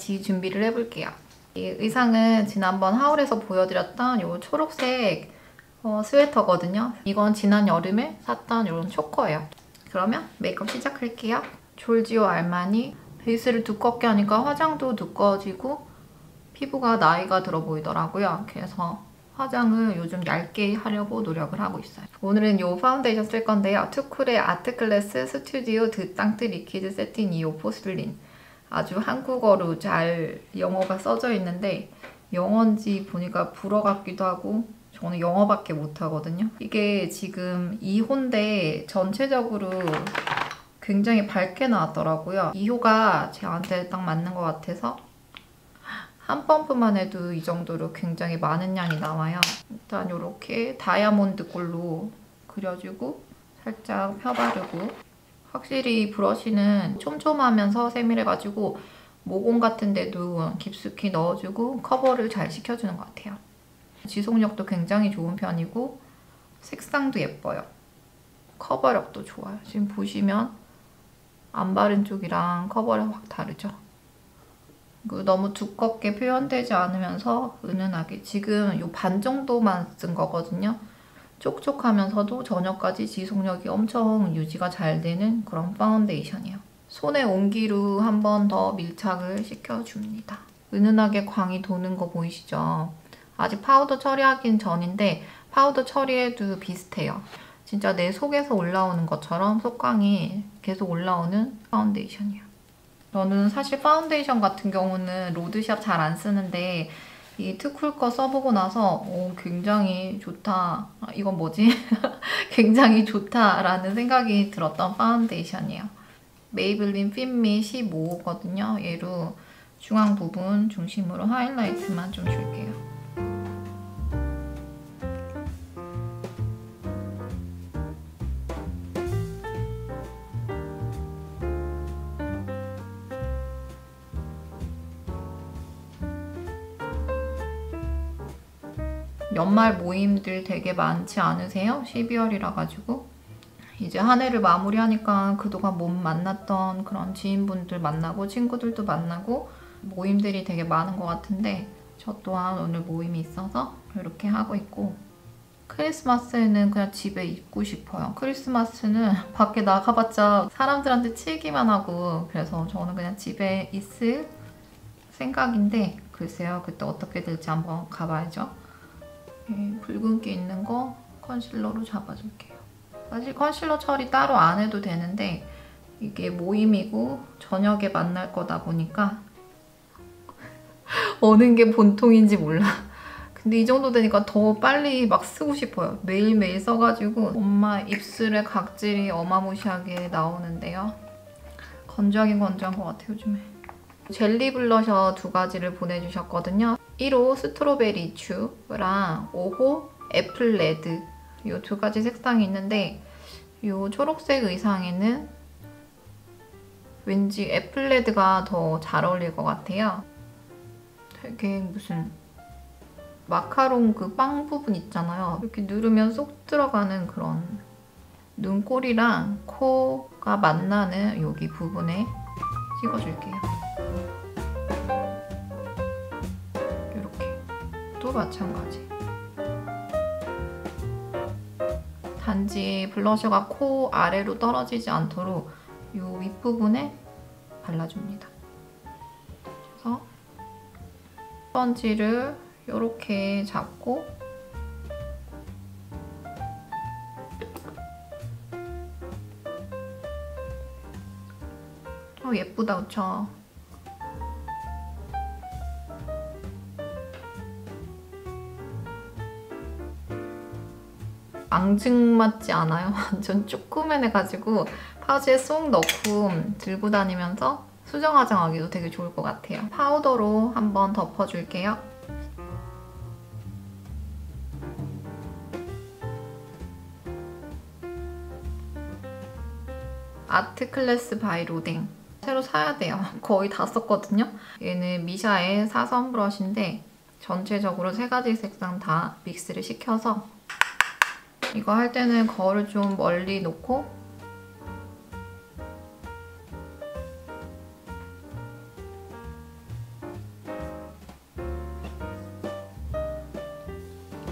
같이 준비를 해볼게요. 이 의상은 지난번 하울에서 보여드렸던 이 초록색 어, 스웨터거든요. 이건 지난 여름에 샀던 이런 초커예요. 그러면 메이크업 시작할게요. 졸지오 알마니 베이스를 두껍게 하니까 화장도 두꺼워지고 피부가 나이가 들어 보이더라고요. 그래서 화장을 요즘 얇게 하려고 노력을 하고 있어요. 오늘은 이 파운데이션 쓸 건데요. 투쿨의 아트클래스 스튜디오 드땅트 리퀴드 세틴 2호 포슬린 아주 한국어로 잘 영어가 써져 있는데 영어인지 보니까 불어 같기도 하고 저는 영어밖에 못하거든요. 이게 지금 2호인데 전체적으로 굉장히 밝게 나왔더라고요. 2호가 저한테 딱 맞는 것 같아서 한 펌프만 해도 이 정도로 굉장히 많은 양이 나와요. 일단 이렇게 다이아몬드 꼴로 그려주고 살짝 펴바르고 확실히 브러쉬는 촘촘하면서 세밀해가지고 모공 같은 데도 깊숙이 넣어주고 커버를 잘 시켜주는 것 같아요. 지속력도 굉장히 좋은 편이고 색상도 예뻐요. 커버력도 좋아요. 지금 보시면 안 바른 쪽이랑 커버력 확 다르죠? 너무 두껍게 표현되지 않으면서 은은하게 지금 이 반 정도만 쓴 거거든요. 촉촉하면서도 저녁까지 지속력이 엄청 유지가 잘 되는 그런 파운데이션이에요. 손에 온기로 한 번 더 밀착을 시켜줍니다. 은은하게 광이 도는 거 보이시죠? 아직 파우더 처리하긴 전인데 파우더 처리해도 비슷해요. 진짜 내 속에서 올라오는 것처럼 속광이 계속 올라오는 파운데이션이에요. 저는 사실 파운데이션 같은 경우는 로드샵 잘 안 쓰는데 이 트쿨 거 써보고 나서 오, 굉장히 좋다. 아, 이건 뭐지? 굉장히 좋다라는 생각이 들었던 파운데이션이에요. 메이블린 핀미 15호거든요. 얘로 중앙 부분 중심으로 하이라이트만 좀 줄게요. 연말 모임들 되게 많지 않으세요? 12월이라 가지고 이제 한 해를 마무리하니까 그동안 못 만났던 그런 지인분들 만나고 친구들도 만나고 모임들이 되게 많은 것 같은데 저 또한 오늘 모임이 있어서 이렇게 하고 있고 크리스마스에는 그냥 집에 있고 싶어요. 크리스마스는 밖에 나가봤자 사람들한테 치이기만 하고 그래서 저는 그냥 집에 있을 생각인데 글쎄요 그때 어떻게 될지 한번 가봐야죠. 붉은기 있는 거 컨실러로 잡아줄게요. 사실 컨실러 처리 따로 안 해도 되는데 이게 모임이고 저녁에 만날 거다 보니까 어느 게 본통인지 몰라. 근데 이 정도 되니까 더 빨리 막 쓰고 싶어요. 매일매일 써가지고 엄마 입술에 각질이 어마무시하게 나오는데요. 건조하긴 건조한 것 같아요, 요즘에. 젤리 블러셔 두 가지를 보내주셨거든요. 1호 스트로베리 츄랑 5호 애플 레드 이 두 가지 색상이 있는데 이 초록색 의상에는 왠지 애플 레드가 더 잘 어울릴 것 같아요. 되게 무슨 마카롱 그 빵 부분 있잖아요. 이렇게 누르면 쏙 들어가는 그런 눈꼬리랑 코가 만나는 여기 부분에 찍어줄게요. 도 마찬가지. 단지 블러셔가 코 아래로 떨어지지 않도록 이 윗부분에 발라줍니다. 그래서 스펀지를 이렇게 잡고 어, 예쁘다, 그쵸? 앙증맞지 않아요? 완전 조그만해가지고 파우치에 쏙 넣고 들고 다니면서 수정 화장하기도 되게 좋을 것 같아요. 파우더로 한번 덮어줄게요. 아트 클래스 바이 로댕 새로 사야 돼요. 거의 다 썼거든요. 얘는 미샤의 사선 브러쉬인데 전체적으로 세 가지 색상 다 믹스를 시켜서 이거 할 때는 거울을 좀 멀리 놓고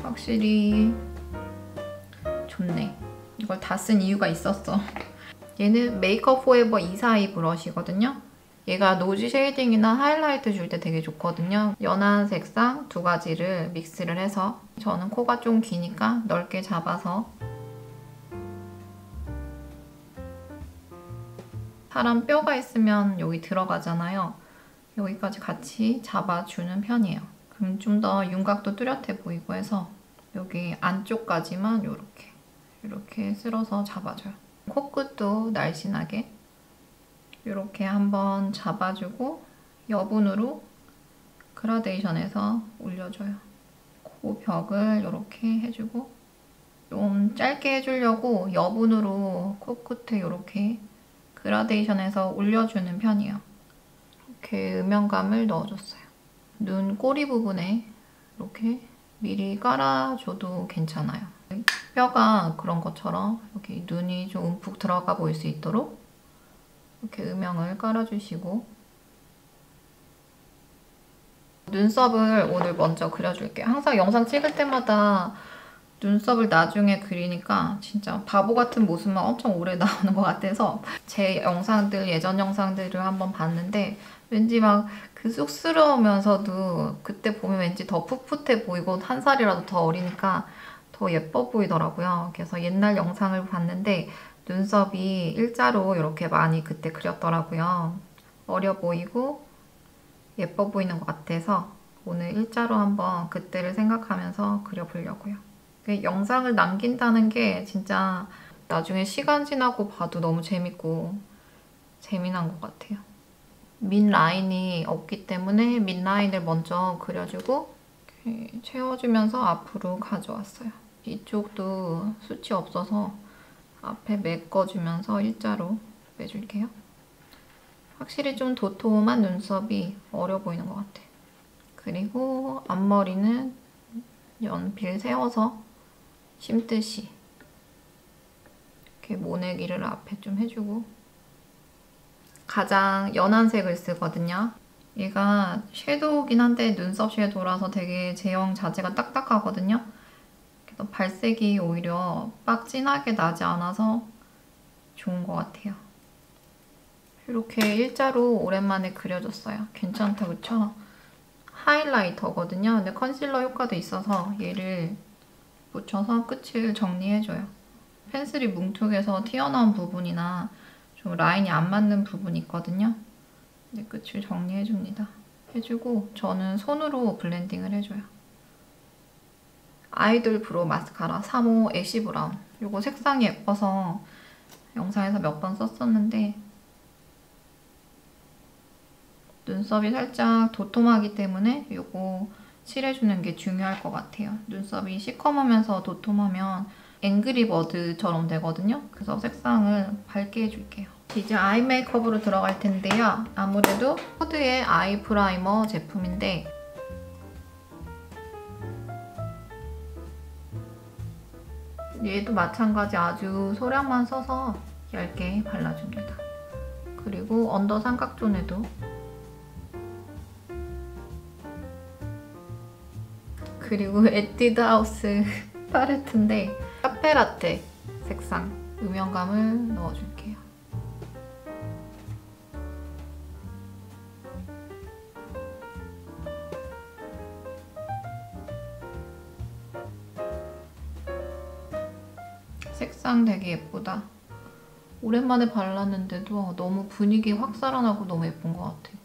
확실히 좋네. 이걸 다 쓴 이유가 있었어. 얘는 메이크업 포에버 242 브러쉬거든요. 얘가 노즈 쉐이딩이나 하이라이트 줄 때 되게 좋거든요. 연한 색상 두 가지를 믹스를 해서 저는 코가 좀 기니까 넓게 잡아서 사람 뼈가 있으면 여기 들어가잖아요. 여기까지 같이 잡아주는 편이에요. 그럼 좀 더 윤곽도 뚜렷해 보이고 해서 여기 안쪽까지만 이렇게 이렇게 쓸어서 잡아줘요. 코끝도 날씬하게 이렇게 한번 잡아주고 여분으로 그라데이션해서 올려줘요. 코 벽을 이렇게 해주고 좀 짧게 해주려고 여분으로 코끝에 이렇게 그라데이션해서 올려주는 편이에요. 이렇게 음영감을 넣어줬어요. 눈 꼬리 부분에 이렇게 미리 깔아줘도 괜찮아요. 뼈가 그런 것처럼 여기 눈이 좀 움푹 들어가 보일 수 있도록 이렇게 음영을 깔아주시고 눈썹을 오늘 먼저 그려줄게요. 항상 영상 찍을 때마다 눈썹을 나중에 그리니까 진짜 바보 같은 모습만 엄청 오래 나오는 것 같아서 제 영상들, 예전 영상들을 한번 봤는데 왠지 막 그 쑥스러우면서도 그때 보면 왠지 더 풋풋해 보이고 한 살이라도 더 어리니까 더 예뻐 보이더라고요. 그래서 옛날 영상을 봤는데 눈썹이 일자로 이렇게 많이 그때 그렸더라고요. 어려 보이고 예뻐 보이는 것 같아서 오늘 일자로 한번 그때를 생각하면서 그려보려고요. 그 영상을 남긴다는 게 진짜 나중에 시간 지나고 봐도 너무 재밌고 재미난 것 같아요. 밑 라인이 없기 때문에 밑 라인을 먼저 그려주고 채워주면서 앞으로 가져왔어요. 이쪽도 숱이 없어서 앞에 메꿔주면서 일자로 빼줄게요. 확실히 좀 도톰한 눈썹이 어려 보이는 것 같아. 그리고 앞머리는 연필 세워서 심듯이 이렇게 모내기를 앞에 좀 해주고 가장 연한 색을 쓰거든요. 얘가 섀도우긴 한데 눈썹 섀도우라서 되게 제형 자체가 딱딱하거든요. 발색이 오히려 빡 진하게 나지 않아서 좋은 것 같아요. 이렇게 일자로 오랜만에 그려줬어요. 괜찮다, 그쵸? 하이라이터거든요. 근데 컨실러 효과도 있어서 얘를 묻혀서 끝을 정리해줘요. 펜슬이 뭉툭해서 튀어나온 부분이나 좀 라인이 안 맞는 부분이 있거든요. 근데 끝을 정리해줍니다. 해주고 저는 손으로 블렌딩을 해줘요. 아이돌 브로 마스카라 3호 애쉬 브라운 이거 색상이 예뻐서 영상에서 몇 번 썼었는데 눈썹이 살짝 도톰하기 때문에 이거 칠해주는 게 중요할 것 같아요. 눈썹이 시커먼면서 도톰하면 앵그리버드처럼 되거든요. 그래서 색상을 밝게 해줄게요. 이제 아이 메이크업으로 들어갈 텐데요. 아무래도 코드의 아이 프라이머 제품인데 얘도 마찬가지 아주 소량만 써서 얇게 발라줍니다. 그리고 언더 삼각존에도 그리고 에뛰드 하우스 팔레트인데 카페라떼 색상 음영감을 넣어줄게요. 색상 되게 예쁘다. 오랜만에 발랐는데도 너무 분위기 확 살아나고 너무 예쁜 것 같아.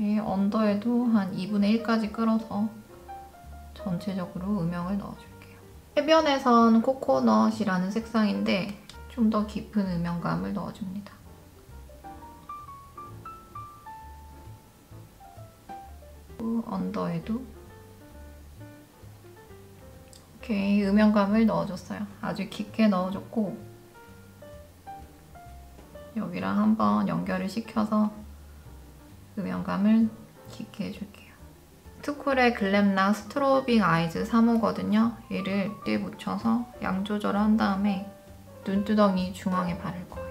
이렇게 언더에도 한 2분의 1까지 끌어서 전체적으로 음영을 넣어줄게요. 해변에선 코코넛이라는 색상인데 좀 더 깊은 음영감을 넣어줍니다. 언더에도 이렇게 음영감을 넣어줬어요. 아주 깊게 넣어줬고 여기랑 한번 연결을 시켜서 음영감을 깊게 해줄게요. 투쿨의 글램락 스트로빙 아이즈 3호거든요. 얘를 뒤에 묻혀서 양 조절을 한 다음에 눈두덩이 중앙에 바를 거예요.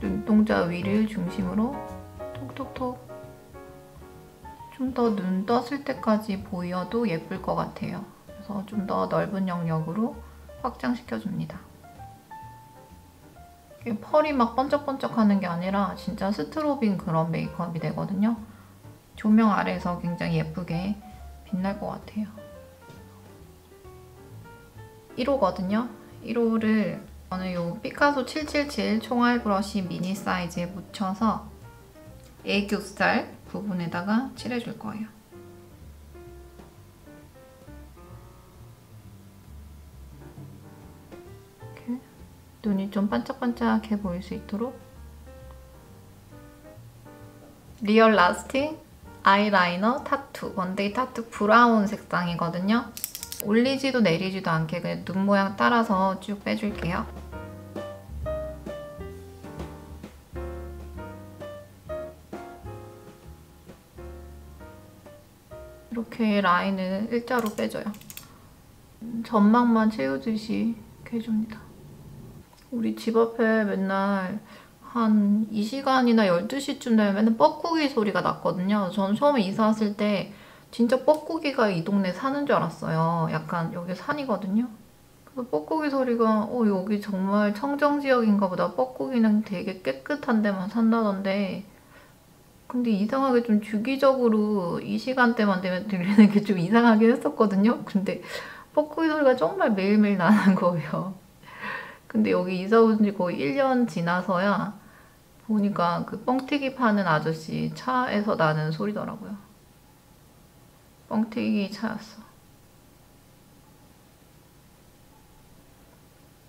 눈동자 위를 중심으로 톡톡톡 좀 더 눈 떴을 때까지 보여도 예쁠 것 같아요. 그래서 좀 더 넓은 영역으로 확장시켜줍니다. 펄이 막 번쩍번쩍하는 게 아니라 진짜 스트로빙 그런 메이크업이 되거든요. 조명 아래에서 굉장히 예쁘게 빛날 것 같아요. 1호거든요. 1호를 저는 이 피카소 777 총알 브러쉬 미니 사이즈에 묻혀서 애교살 부분에다가 칠해줄 거예요. 눈이 좀 반짝반짝해 보일 수 있도록 리얼 라스팅 아이라이너 타투 원데이 타투 브라운 색상이거든요. 올리지도 내리지도 않게 그냥 눈 모양 따라서 쭉 빼줄게요. 이렇게 라인을 일자로 빼줘요. 점막만 채우듯이 이렇게 해줍니다. 우리 집 앞에 맨날 한 2시간이나 12시쯤 되면 맨날 뻐꾸기 소리가 났거든요. 저는 처음에 이사 왔을 때 진짜 뻐꾸기가 이 동네 사는 줄 알았어요. 약간 여기 산이거든요. 그래서 뻐꾸기 소리가 어 여기 정말 청정지역인가 보다. 뻐꾸기는 되게 깨끗한 데만 산다던데 근데 이상하게 좀 주기적으로 이 시간대만 되면 들리는 게 좀 이상하긴 했었거든요. 근데 뻐꾸기 소리가 정말 매일매일 나는 거예요. 근데 여기 이사 온 지 거의 1년 지나서야 보니까 그 뻥튀기 파는 아저씨 차에서 나는 소리더라고요. 뻥튀기 차였어.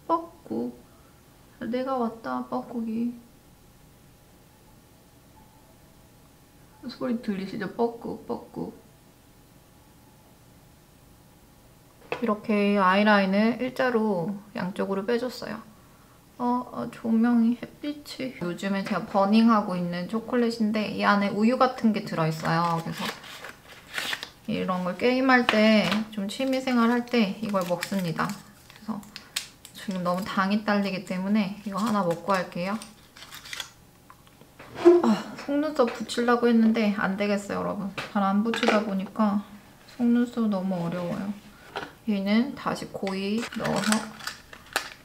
뻐꾸. 내가 왔다, 뻐꾸기. 소리 들리시죠? 뻐꾸, 뻐꾸. 이렇게 아이라인을 일자로 양쪽으로 빼줬어요. 어, 어, 조명이 햇빛이 요즘에 제가 버닝하고 있는 초콜릿인데 이 안에 우유 같은 게 들어있어요. 그래서 이런 걸 게임할 때 좀 취미생활 할 때 이걸 먹습니다. 그래서 지금 너무 당이 딸리기 때문에 이거 하나 먹고 할게요. 아, 속눈썹 붙이려고 했는데 안 되겠어요, 여러분. 잘 안 붙이다 보니까 속눈썹 너무 어려워요. 얘는 다시 고이 넣어서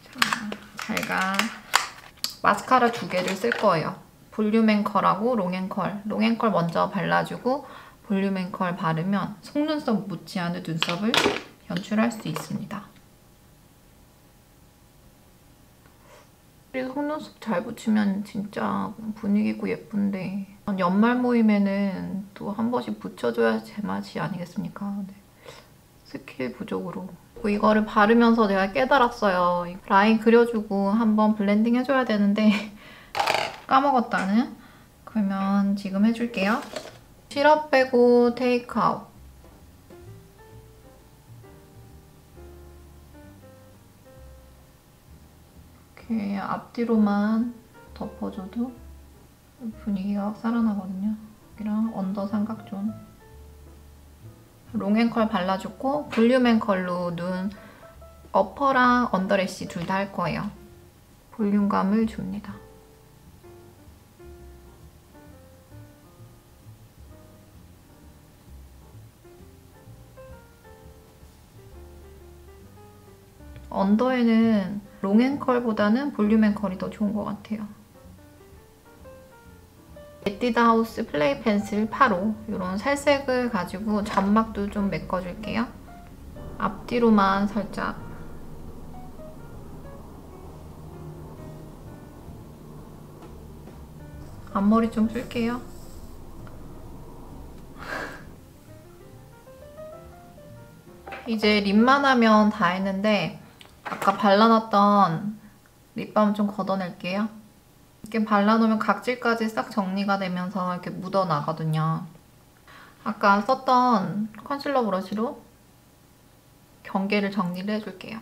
자, 잘가 마스카라 두 개를 쓸 거예요. 볼륨 앵컬하고 롱 앵컬. 롱 앵컬 먼저 발라주고 볼륨 앵컬 바르면 속눈썹 묻지 않은 눈썹을 연출할 수 있습니다. 속눈썹 잘 붙이면 진짜 분위기 있고 예쁜데 연말 모임에는 또 한 번씩 붙여줘야 제맛이 아니겠습니까? 네. 스킬 부족으로 이거를 바르면서 내가 깨달았어요. 라인 그려주고 한번 블렌딩 해줘야 되는데 까먹었다는? 그러면 지금 해줄게요. 시럽 빼고 테이크아웃 이렇게 앞뒤로만 덮어줘도 분위기가 확 살아나거든요. 여기랑 언더 삼각존 롱앤컬 발라줬고 볼륨앤컬로 눈 어퍼랑 언더래쉬 둘 다 할 거예요. 볼륨감을 줍니다. 언더에는 롱앤컬보다는 볼륨앤컬이 더 좋은 것 같아요. 에뛰드 하우스 플레이 펜슬 8호 이런 살색을 가지고 점막도 좀 메꿔줄게요. 앞뒤로만 살짝 앞머리 좀 풀게요. 이제 립만 하면 다 했는데 아까 발라놨던 립밤 좀 걷어낼게요. 이렇게 발라놓으면 각질까지 싹 정리가 되면서 이렇게 묻어나거든요. 아까 썼던 컨실러 브러쉬로 경계를 정리를 해줄게요.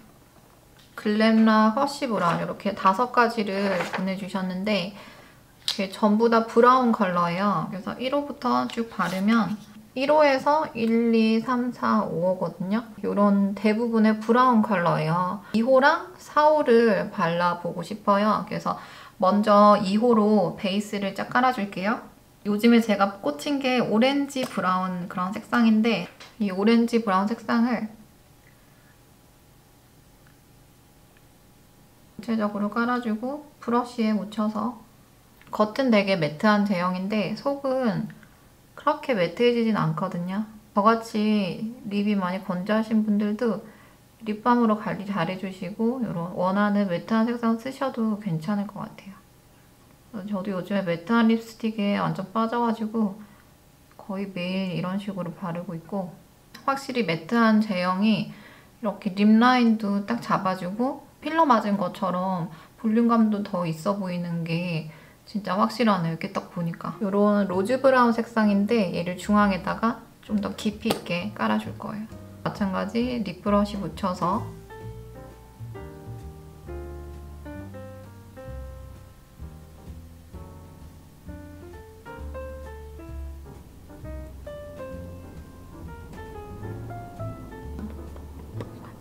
글램락 허쉬 브라운 이렇게 다섯 가지를 보내주셨는데 이게 전부 다 브라운 컬러예요. 그래서 1호부터 쭉 바르면 1호에서 1, 2, 3, 4, 5호거든요. 이런 대부분의 브라운 컬러예요. 2호랑 4호를 발라보고 싶어요. 그래서 먼저 2호로 베이스를 쫙 깔아줄게요. 요즘에 제가 꽂힌 게 오렌지 브라운 그런 색상인데 이 오렌지 브라운 색상을 전체적으로 깔아주고 브러쉬에 묻혀서 겉은 되게 매트한 제형인데 속은 그렇게 매트해지진 않거든요. 저같이 립이 많이 건조하신 분들도 립밤으로 관리 잘 해주시고 이런 원하는 매트한 색상 쓰셔도 괜찮을 것 같아요. 저도 요즘에 매트한 립스틱에 완전 빠져가지고 거의 매일 이런 식으로 바르고 있고 확실히 매트한 제형이 이렇게 립 라인도 딱 잡아주고 필러 맞은 것처럼 볼륨감도 더 있어 보이는 게 진짜 확실하네요. 이렇게 딱 보니까. 이런 로즈 브라운 색상인데 얘를 중앙에다가 좀 더 깊이 있게 깔아줄 거예요. 마찬가지 립 브러쉬 묻혀서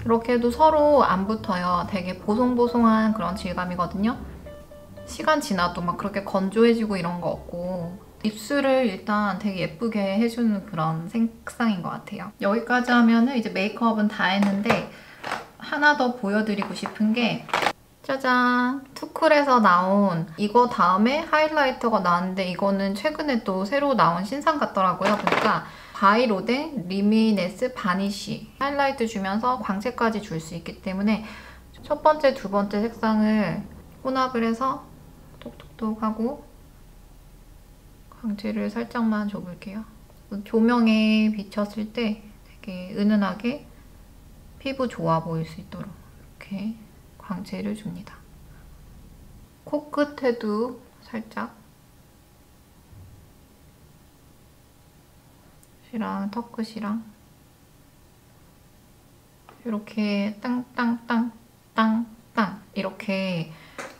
이렇게 해도 서로 안 붙어요. 되게 보송보송한 그런 질감이거든요. 시간 지나도 막 그렇게 건조해지고 이런 거 없고 입술을 일단 되게 예쁘게 해주는 그런 색상인 것 같아요. 여기까지 하면은 이제 메이크업은 다 했는데 하나 더 보여드리고 싶은 게 짜잔! 투쿨에서 나온 이거 다음에 하이라이터가 나왔는데 이거는 최근에 또 새로 나온 신상 같더라고요. 그러니까 바이로데 리미네스 바니쉬 하이라이트 주면서 광채까지 줄 수 있기 때문에 첫 번째, 두 번째 색상을 혼합을 해서 톡톡톡 하고 광채를 살짝만 줘볼게요. 조명에 비쳤을 때 되게 은은하게 피부 좋아 보일 수 있도록 이렇게 광채를 줍니다. 코끝에도 살짝 이랑 턱끝이랑 이렇게 땅땅땅땅땅 이렇게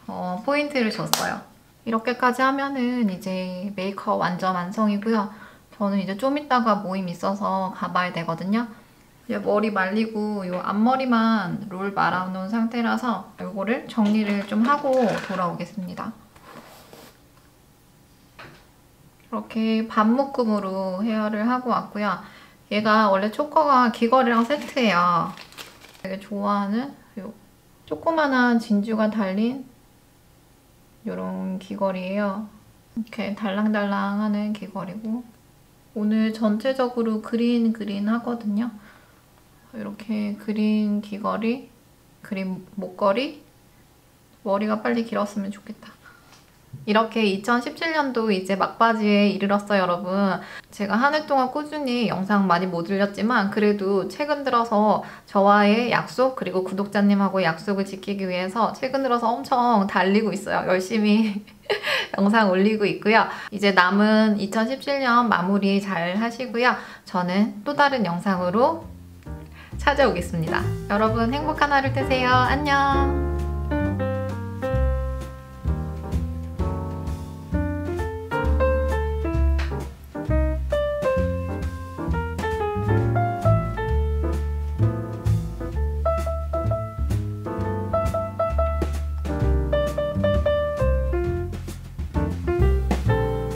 어, 포인트를 줬어요. 이렇게까지 하면은 이제 메이크업 완전 완성이고요. 저는 이제 좀 이따가 모임 있어서 가봐야 되거든요. 이제 머리 말리고 이 앞머리만 롤 말아놓은 상태라서 이거를 정리를 좀 하고 돌아오겠습니다. 이렇게 반묶음으로 헤어를 하고 왔고요. 얘가 원래 초커가 귀걸이랑 세트예요. 되게 좋아하는 요 조그만한 진주가 달린 이런 귀걸이에요. 이렇게 달랑달랑하는 귀걸이고 오늘 전체적으로 그린 그린 하거든요. 이렇게 그린 귀걸이, 그린 목걸이 머리가 빨리 길었으면 좋겠다. 이렇게 2017년도 이제 막바지에 이르렀어요 여러분. 제가 한 해 동안 꾸준히 영상 많이 못 올렸지만 그래도 최근 들어서 저와의 약속 그리고 구독자님하고 약속을 지키기 위해서 최근 들어서 엄청 달리고 있어요. 열심히 영상 올리고 있고요. 이제 남은 2017년 마무리 잘 하시고요. 저는 또 다른 영상으로 찾아오겠습니다. 여러분 행복한 하루 되세요. 안녕